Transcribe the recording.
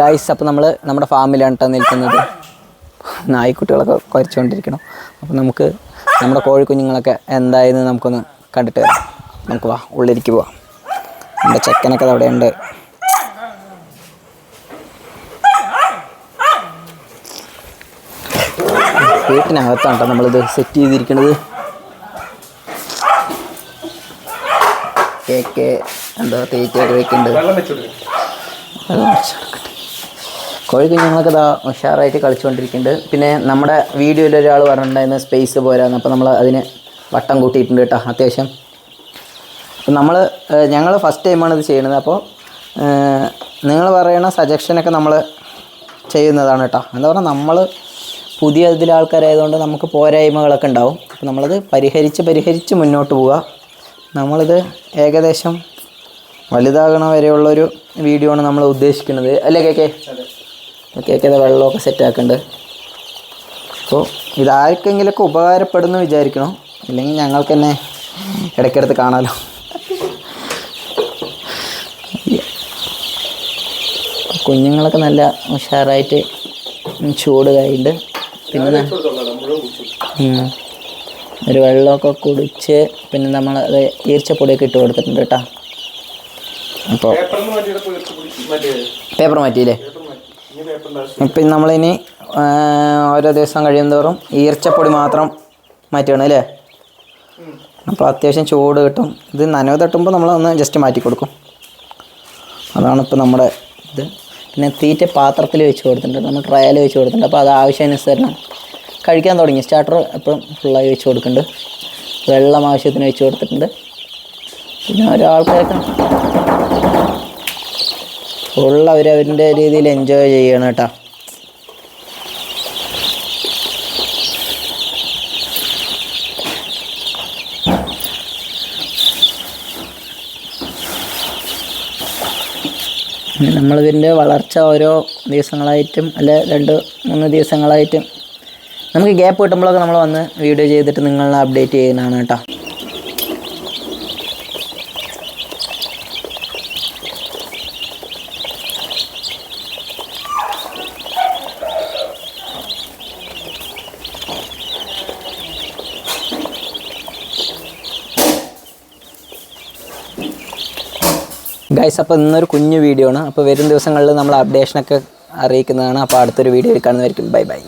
Guys അപ്പോൾ നമ്മൾ നമ്മുടെ ഫാമിലാണ് കേട്ടോ നിൽക്കുന്നത്. നായ്ക്കുട്ടികളൊക്കെ കുറച്ചുകൊണ്ടിരിക്കണം അപ്പോൾ നമുക്ക് നമ്മുടെ കോഴിക്കുഞ്ഞുങ്ങളൊക്കെ എന്തായെന്ന് നമുക്കൊന്ന് കണ്ടിട്ട് വരാം. നമുക്ക് വാ ഉള്ളിലേക്ക് പോവാം. നമ്മുടെ ചെക്കനൊക്കെ അവിടെ ഉണ്ട്. വീട്ടിനകത്താണ് കേട്ടോ നമ്മളിത് സെറ്റ് ചെയ്തിരിക്കുന്നത് കേക്ക് എന്താ തേറ്റൊക്കെ വെക്കുന്നുണ്ട് വെള്ളം വെച്ചോളൂ കോഴിക്കുഞ്ഞുങ്ങളൊക്കെ ഇതാ ഉഷാറായിട്ട് കളിച്ചുകൊണ്ടിരിക്കുന്നുണ്ട്. പിന്നെ നമ്മുടെ വീഡിയോയിൽ ഒരാൾ പറഞ്ഞിട്ടുണ്ടായിരുന്നു സ്പേസ് പോരാന്ന്. അപ്പോൾ നമ്മൾ അതിന് വട്ടം കൂട്ടിയിട്ടുണ്ട് കേട്ടോ അത്യാവശ്യം. അപ്പം നമ്മൾ ഞങ്ങൾ ഫസ്റ്റ് ടൈമാണ് ഇത് ചെയ്യുന്നത്. അപ്പോൾ നിങ്ങൾ പറയുന്ന സജഷനൊക്കെ നമ്മൾ ചെയ്യുന്നതാണ് കേട്ടോ. എന്താ പറയുക നമ്മൾ പുതിയ ഇതിലെ ആൾക്കാരായതുകൊണ്ട് നമുക്ക് പോരായ്മകളൊക്കെ ഉണ്ടാവും. അപ്പോൾ നമ്മളത് പരിഹരിച്ച് പരിഹരിച്ച് മുന്നോട്ട് പോവുക. നമ്മളിത് ഏകദേശം വലുതാകണ വരെയുള്ളൊരു വീഡിയോ ആണ് നമ്മൾ ഉദ്ദേശിക്കുന്നത്. അല്ലേ കേക്കെ കേക്കെ വെള്ളമൊക്കെ സെറ്റ് ആക്കുന്നുണ്ട് അപ്പോൾ ഇതാർക്കെങ്കിലൊക്കെ ഉപകാരപ്പെടുന്നു വിചാരിക്കണം? ഇല്ലെങ്കിൽ ഞങ്ങൾക്ക് തന്നെ ഇടയ്ക്കിടത്ത് കാണാമല്ലോ കുഞ്ഞുങ്ങളൊക്കെ നല്ല ഉഷാറായിട്ട് ചൂട് കഴിയുണ്ട് പിന്നെ. ഒരു വെള്ളമൊക്കെ കുടിച്ച് പിന്നെ നമ്മൾ അത് ഈർച്ചപ്പൊടിയൊക്കെ ഇട്ട് കൊടുത്തിട്ടുണ്ട് കേട്ടോ. അപ്പോൾ പേപ്പർ മാറ്റിയില്ലേ? ഇപ്പം നമ്മളിനി ഓരോ ദിവസം കഴിയുന്തോറും ഈർച്ചപ്പൊടി മാത്രം മാറ്റുകയാണ് അല്ലേ? അപ്പോൾ അത്യാവശ്യം ചൂട് കിട്ടും. ഇത് നനവ് തട്ടുമ്പോൾ നമ്മളൊന്ന് ജസ്റ്റ് മാറ്റി കൊടുക്കും. അതാണ് ഇപ്പോൾ നമ്മുടെ ഇത്. പിന്നെ തീറ്റ പാത്രത്തിൽ വെച്ച് കൊടുത്തിട്ടുണ്ട്. നമ്മൾ ട്രയൽ വെച്ച് കൊടുത്തിട്ടുണ്ട്. അപ്പോൾ അത് ആവശ്യാനുസരണം കഴിക്കാൻ തുടങ്ങി. സ്റ്റാർട്ടർ എപ്പോഴും ഫുള്ളായി വെച്ച് കൊടുക്കുന്നുണ്ട്. വെള്ളം ആവശ്യത്തിന് വെച്ച് കൊടുത്തിട്ടുണ്ട്. പിന്നെ ഓരോ ആൾക്കാരൊക്കെ ഫുൾ അവർ അവരുടെ രീതിയിൽ എൻജോയ് ചെയ്യണം കേട്ടോ. നമ്മളിതിന്റെ വളർച്ച ഓരോ ദിവസങ്ങളായിട്ടും അല്ലെ രണ്ട് മൂന്ന് ദിവസങ്ങളായിട്ടും നമുക്ക് ഗ്യാപ്പ് കിട്ടുമ്പോഴൊക്കെ നമ്മൾ വന്ന് വീഡിയോ ചെയ്തിട്ട് നിങ്ങളെ അപ്ഡേറ്റ് ചെയ്യുന്നതാണ് കേട്ടോ. ഗൈസ് അപ്പോൾ ഇന്നൊരു കുഞ്ഞു വീഡിയോ ആണ്. അപ്പോൾ വരും ദിവസങ്ങളിൽ നമ്മൾ അപ്ഡേഷനൊക്കെ അറിയിക്കുന്നതാണ്. അപ്പോൾ അടുത്തൊരു വീഡിയോ കാണുന്നതായിരിക്കും. Bye bye